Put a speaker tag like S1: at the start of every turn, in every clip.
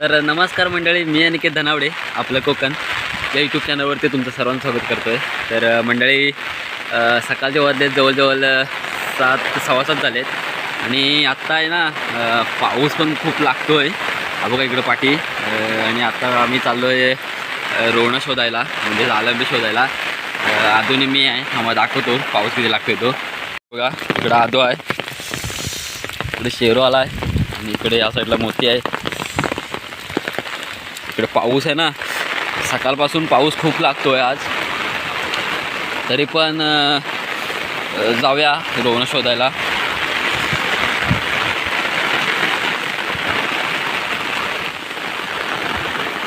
S1: तर नमस्कार मंडळी मी अनिकेत धनावडे आपलं कोकण. या यूट्यूब चॅनलवरती तुमचं सर्वांचं स्वागत करतो आहे तर मंडळी सकाळचे वाजले जवळजवळ सात सव्वा सात झाले आहेत आणि आत्ता आहे ना पाऊस पण खूप लागतो आहे हा इकडं पाठी आणि आत्ता आम्ही चाललो आहे रोवणं शोधायला म्हणजे आलंबी शोधायला. आधोनी मी आहे आम्हाला दाखवतो पाऊस किती लागतो तो. बघा इकडं आदो आहे. इकडे शेरो आला आहे आणि इकडे या साईडला मोती आहे. इकडे पाऊस आहे ना. सकाळपासून पाऊस खूप लागतो आहे आज. तरी पण जाऊया रोवणं शोधायला.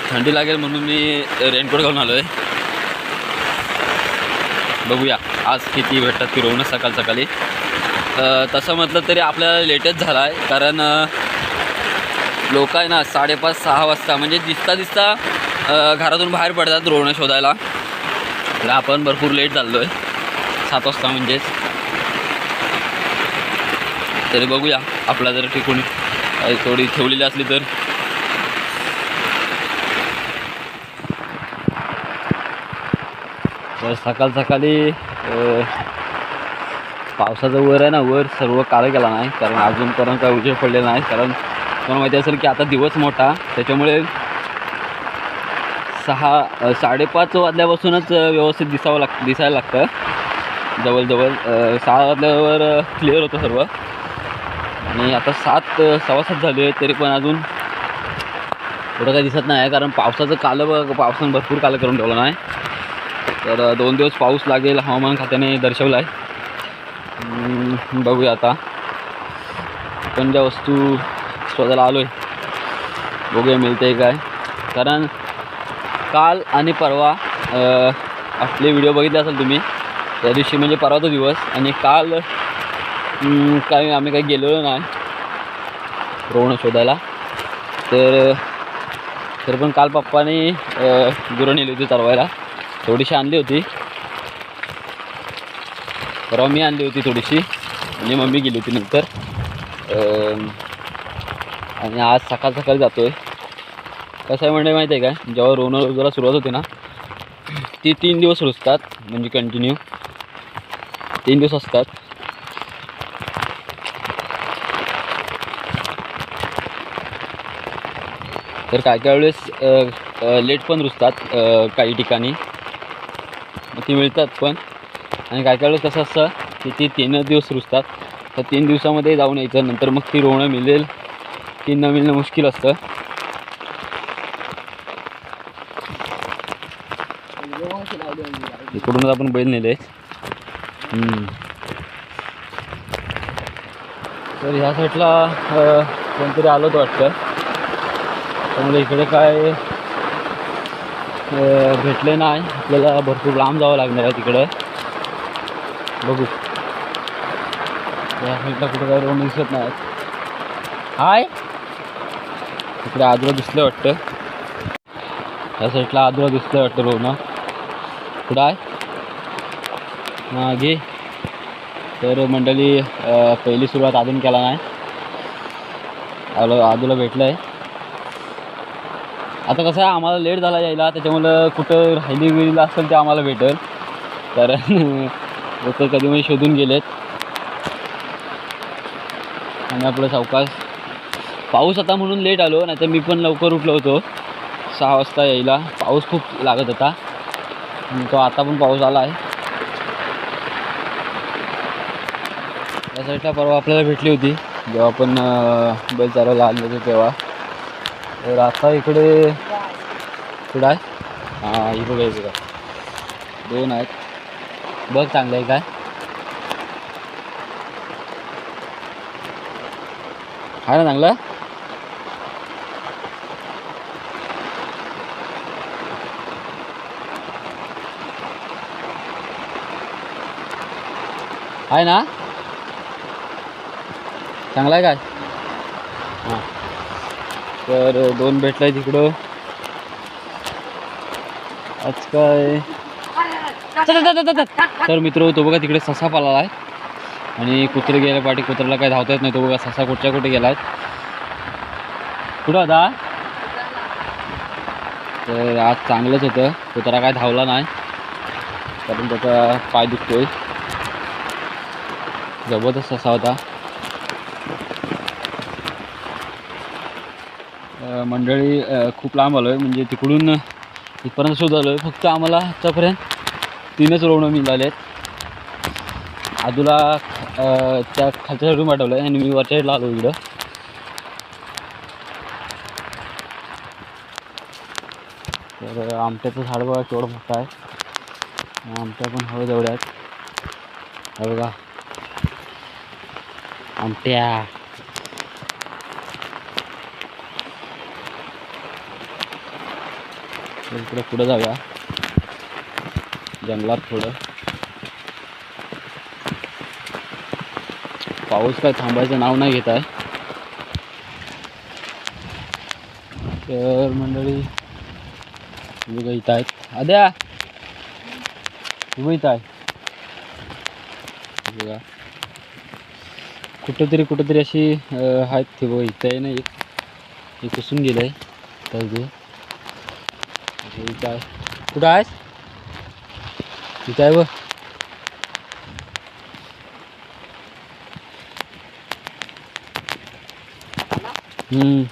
S1: थंडी लागेल म्हणून मी रेनकोट घालून आलो आहे बघूया आज किती भेटतात ती रोवणं सकाळ सकाळी. तसं म्हटलं तरी आपल्याला लेटच झाला आहे कारण लोक आहे ना साडेपाच सहा वाजता म्हणजे दिसता दिसता घरातून बाहेर पडतात रोवणं शोधायला. आपण भरपूर लेट चाललो आहे सात वाजता म्हणजेच. तरी बघूया आपला जर ठिकून काही थोडी ठेवलेली असली तर. सकाळ सकाळी पावसाचं वर आहे ना वर सर्व काळं गेला नाही कारण अजूनपर्यंत काय उजेड पडलेला नाही कारण तुम्हाला माहिती असेल की आता दिवस मोठा. त्याच्यामुळे सहा साडेपाच वाजल्यापासूनच व्यवस्थित दिसावं लाग दिसायला लागतं. जवळजवळ सहा वाजल्यावर क्लिअर होतं सर्व. आणि आता सात सव्वा सात झाले तरी पण अजून एवढं काही दिसत नाही कारण पावसाचं कालं बघ पावसानं भरपूर कालं करून ठेवलं नाही. तर दोन दिवस पाऊस लागेल हवामान खात्याने दर्शवलं आहे बघूया आता. पण ज्या वस्तू शोधायला आलो आहे बघूया मिळते काय. कारण काल आणि परवा आपले व्हिडिओ बघितले असेल तुम्ही त्या दिवशी म्हणजे परवाचा दिवस आणि काल काय आम्ही काही गेलेलो नाही. रोवणं शोधायला. तर तर पण काल पप्पाने गुरं नेली होती चरवायला थोडीशी आणली होती. परवा मी आणली होती थोडीशी. आणि मम्मी गेली होती नंतर. आणि आज सकाळ सकाळी जातो आहे कसं आहे म्हणजे माहिती आहे का? जेव्हा रोवणं रोजाला सुरुवात होते ना ती तीन दिवस रुजतात म्हणजे कंटिन्यू तीन दिवस असतात. तर काय काय वेळेस लेट पण रुजतात काही ठिकाणी. ती मिळतात पण. आणि काय काय वेळेस कसं असतं की ती तीन दिवस रुजतात. तर तीन दिवसामध्ये जाऊन यायचं नंतर मग ती रोवणं मिळेल. ती मिळणं मुश्किल असतं. इकडूनच आपण बैल नेले. तर ह्या साईडला कोणतरी आलोच वाटतं. त्यामुळे इकडे काय भेटले नाही. आपल्याला भरपूर लांब जावं लागणार आहे तिकडं. बघू. या साईडला कुठं काय रोड दिसत नाही हाय! इकडे आजूला दिसलं वाटतं. या साईडला आजूला दिसलं वाटतं रोडनं कुठं आहे. मागे. तर मंडळी पहिली सुरुवात अजून केला नाही. आलो आजूला भेटलं आहे आता कसं आहे आम्हाला लेट झाला यायला. त्याच्यामुळं कुठं राहिली गेलेलं असेल ते आम्हाला भेटेल. कारण लोक कधी म्हणजे शोधून गेलेत. आणि आपलं सावकाश पाऊस आता म्हणून लेट आलो नाहीतर मी पण लवकर उठलो होतो. सहा वाजता यायला. पाऊस खूप लागत होता. तो आता पण पाऊस आला आहे. या साईडला परवा आपल्याला भेटली होती. जेव्हा आपण बैल चालवायला आलो होतो तेव्हा. तर आता इकडे कुठं आहे. हां ही बघा ही बघा. दोन आहेत. बघ चांगलं आहे काय. आहे ना चांगलं? आहे ना? चांगला आहे काय? हां. तर दोन भेटला आहे तिकडं आज काय? तर मित्र तो बघा तिकडे ससा पाला आहे. आणि कुत्रे गेल्या पाठी कुत्र्याला काय धावता येत नाही. तो बघा ससा कुठच्या कुठे गेलाय. कुठं आता तर आज चांगलंच होतं. कुत्रा काय धावला नाही. कारण त्याचा पाय दुखतोय. जबरदस्त असा होता. मंडळी खूप लांब आलो आहे म्हणजे तिकडून इथपर्यंत शोध आलो आहे फक्त आम्हाला आत्तापर्यंत तीनच रोवणं आहेत. आजूला त्या खालच्या साईडून पाठवलं आहे आणि मी वरच्या साईडला आलो इकडं. तर आमट्याचं झाड बघा केवढं मोठं आहे. आमट्या पण हवं तेवढ्या आहेत. हे बघा. आमट्या तर इकडे पुढं जाऊया. जंगलात थोडं पाऊस काय थांबायचं नाव नाही घेत आहे. तर मंडळी तुम्ही इथं आहेत. आद्या! तुम्ही इथं आहे. बघा. कुठंतरी कुठंतरी अशी आहेत ते बघा इथं आहे ना एक. हे कुसून गेलं आहे तर इथं आहे. कुठं आहेस? इथं आहे बघ. हम्म.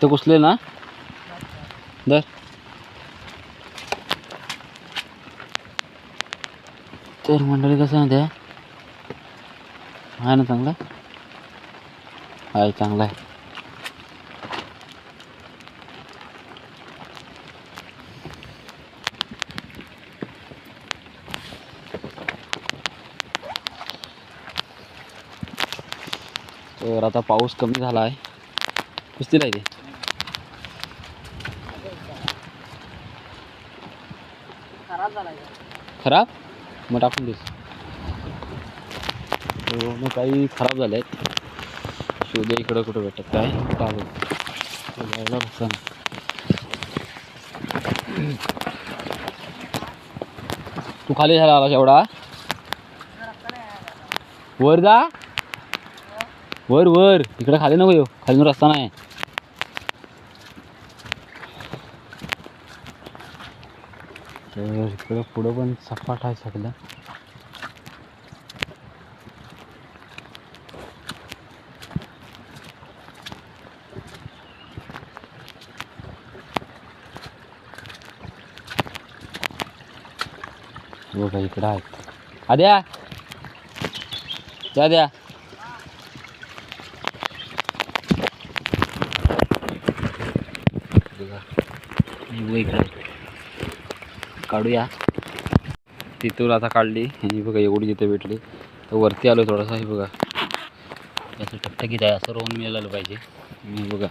S1: ते कुसले ना? दर तर मंडळी कसं आहे त्या? आहे ना चांगला? आहे चांगला आहे. तर आता पाऊस कमी झाला आहे. कुस्तीला आहे ते. खराब मग टाकून देस. हो, मग काही खराब झाले आहेत शोधे इकडं कुठं भेटत काय? चालू नुकसान तू खाली झाला आला एवढा वर जा. वर वर. इकडे खाली नको येऊ. खाली रस्ता नाही. इकडं पुढं पण सपाट आहे सगळं. बघा इकडं आहेत. आद्या! द्या द्या बघा ही बघा इकडं आहे. काढूया. तिथून आता काढली. ही बघा एवढी जिथे भेटली. तर वरती आलो थोडासा हे बघा. असं टकटकीत आहे असं रोवून मिळालं पाहिजे. मी बघा.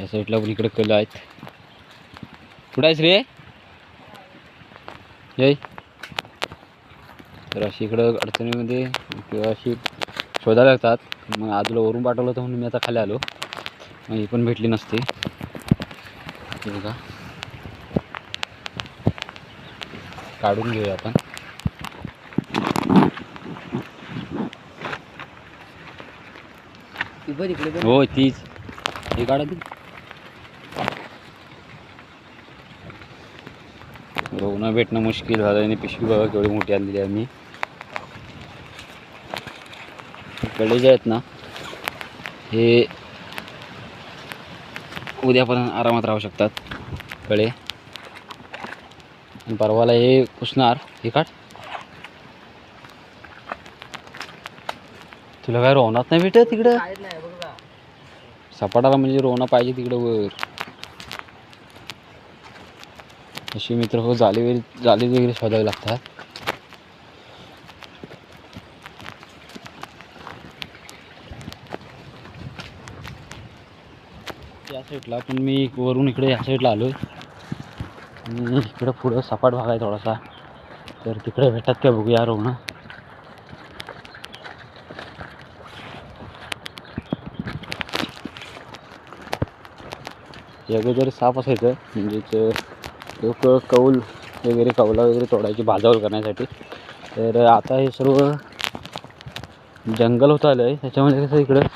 S1: या साईडला पण इकडे कलं आहेत. कुठं आहेस रे? जय. तर अशी इकडं अडचणीमध्ये किंवा अशी शोधायला लागतात. मग आजूला वरून पाठवलं होतं म्हणून मी आता खाली आलो. मग ही पण भेटली नसती. हे बघा. काढून घेऊया आपण. हो तीच. हे काढा ती. रोवणं भेटणं मुश्किल झालं आणि पिशवी बघा केवढी मोठी आणलेली आहे मी कडे जे आहेत ना हे उद्यापर्यंत आरामात राहू शकतात. कडे आणि परवाला हे पुसणार. हे काढ. तुला काय रोवणात नाही भेटत तिकडं? सपाटाला म्हणजे रोवणं पाहिजे तिकडं वर. अशी मित्र हो जाली वगैरे जाली वगैरे शोधावी लागतात. या साईडला पण मी वरून इकडे या साईडला आलो आणि इकडं पुढं सपाट भाग आहे थोडासा. तर तिकडे भेटतात का बघूया रोवणं अगोदर साफ असायचं. म्हणजेच लोक कौल वगैरे कौला वगैरे तोडायची भाजावर करण्यासाठी. तर आता हे सर्व जंगल होत आलं आहे त्याच्यामध्ये कसं इकडं?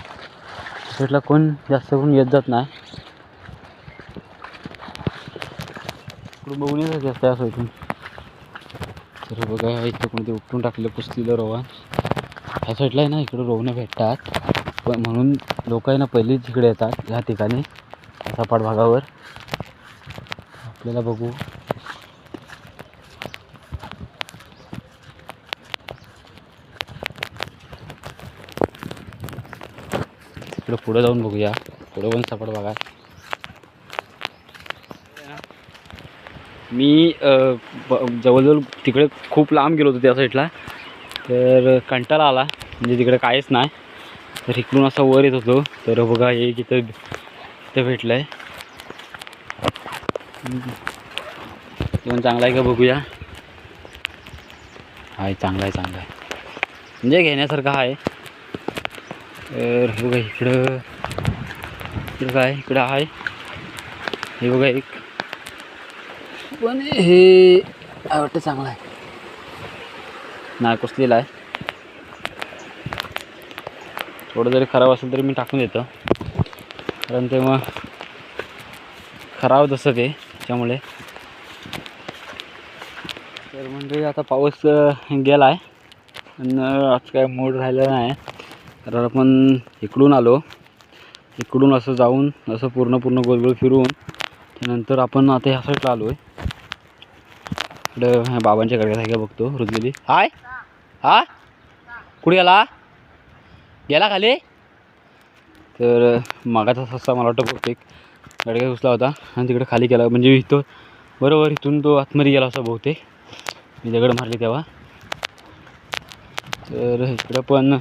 S1: साईडला कोण जास्त करून येत जात नाही. इकडून बघून असतं असं इथून तर बघा इथं कोणते उपटून टाकलं पुसलेलं रोवण ह्या साईडला आहे ना इकडं रोवणं भेटतात. पण म्हणून लोक आहे ना पहिलीच इकडे येतात ह्या ठिकाणी सपाट भागावर आपल्याला बघू. इकडं पुढं जाऊन बघूया. पुढं पण सपाट भागात मी ब- जवळजवळ तिकडे खूप लांब गेलो होतो त्या साईडला. तर कंटाळा आला म्हणजे तिकडे काहीच नाही. तर इकडून असा वर येत होतो. तर बघा हे इथं इथं भेटलं आहे पण चांगला आहे का बघूया. आहे चांगला आहे चांगला आहे. म्हणजे घेण्यासारखं आहे. तर हे बघा इकडं इकडं काय इकडं आहे. हे बघा एक पण हे काय वाटतं चांगलं आहे. नाही कुसलेला आहे. थोडं जरी खराब असेल तरी मी टाकून देतो. कारण ते मग खराब तसं ते त्यामुळे तर म्हणजे आता पाऊस गेला आहे पण आज काय मूड राहिलं नाही. तर आपण इकडून आलो. इकडून असं जाऊन असं पूर्ण पूर्ण गोलगोल फिरून त्यानंतर आपण आता ह्या साईडला आलो आहे इकडं ह्या बाबांच्या गाड्या आहे का बघतो रुजलेली हाय. हा? कुठे गेला? गेला खाली? तर मागाचा सस्ता मला वाटतं बहुतेक. गाडगा घुसला होता आणि तिकडे खाली गेला. म्हणजे इथं बरोबर इथून तो आतमध्ये गेला असा बहुतेक. मी दगड मारली तेव्हा. तर इकडं पण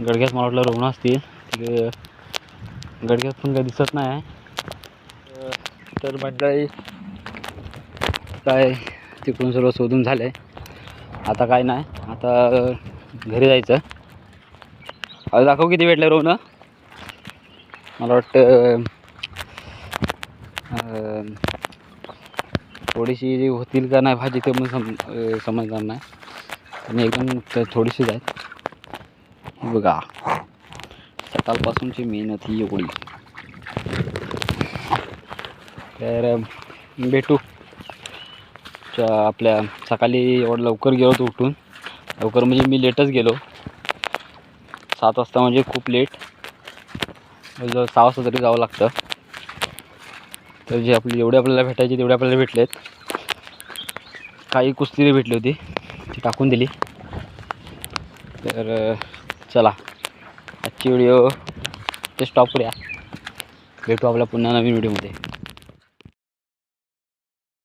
S1: गडग्यात मला वाटलं रोवणं असतील. तिकडे गडग्यात पण काही दिसत नाही आहे. तर- मंडळी काय तिकडून सर्व शोधून झालं आहे आता काय नाही आता घरी जायचं. अरे दाखव किती भेटलं रोवणं मला वाटतं थोडीशी थोडीशी होतील का नाही भाजी ते पण सम समजणार नाही. आणि एकदम थोडीशीच आहेत. बघा. सकाळपासूनची मेहनत ही एवढी. तर भेटू. च्या आपल्या सकाळी एवढं लवकर गेलो होतो उठून. लवकर म्हणजे मी लेटच गेलो. सात वाजता म्हणजे खूप लेट म्हणजे जवळ सहा वाजता तरी जावं लागतं. तर जे आपले जेवढे आपल्याला भेटायचे तेवढे आपल्याला भेटलेत. काही कुस्ती भेटली होती ती टाकून दिली. तर चला. आजची व्हिडिओ ते स्टॉप करूया. भेटू आपल्या पुन्हा नवीन व्हिडिओमध्ये